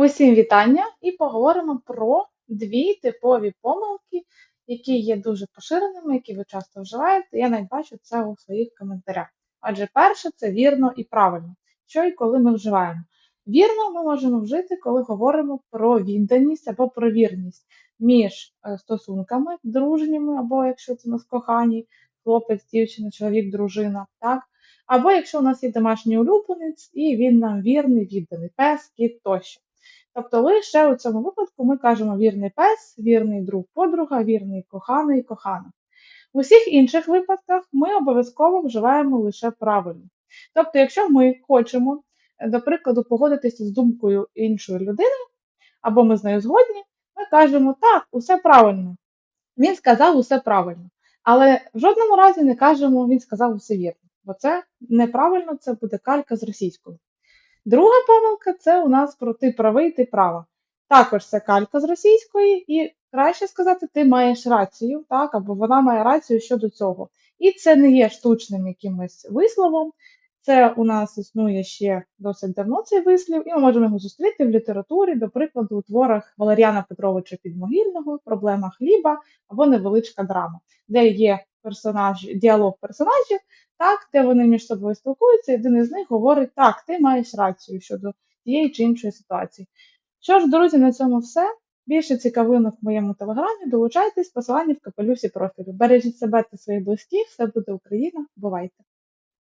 Усім вітання і поговоримо про дві типові помилки, які є дуже поширеними, які ви часто вживаєте. Я навіть бачу це у своїх коментарях. Адже перше це вірно і правильно, що і коли ми вживаємо. Вірно ми можемо вжити, коли говоримо про відданість або про вірність між е, стосунками дружніми, або якщо це у нас кохані, хлопець, дівчина, чоловік, дружина. так? Або якщо у нас є домашній улюбленець, і він нам вірний, відданий пес, кіт тощо. Тобто лише у цьому випадку ми кажемо вірний пес, вірний друг подруга, вірний коханий кохана. У всіх інших випадках ми обов'язково вживаємо лише правильно. Тобто, якщо ми хочемо, до прикладу, погодитися з думкою іншої людини, або ми з нею згодні, ми кажемо так, усе правильно. Він сказав усе правильно. Але в жодному разі не кажемо, він сказав усе вірно, бо це неправильно, це буде калька з російською. Друга помилка це у нас про ти правий, ти права. Також це калька з російської, і краще сказати, ти маєш рацію, так, або вона має рацію щодо цього. І це не є штучним якимось висловом. Це у нас існує ще досить давно цей вислів, і ми можемо його зустріти в літературі, до прикладу, у творах Валеріана Петровича Підмогильного, Проблема хліба або невеличка драма, де є персонаж, діалог персонажів, так, де вони між собою спілкуються, і один із них говорить, так, ти маєш рацію щодо тієї чи іншої ситуації. Що ж, друзі, на цьому все. Більше цікавинок в моєму телеграмі. Долучайтесь, посилання в капелюсі профілю. Бережіть себе та своїх близьких, все буде Україна. Бувайте!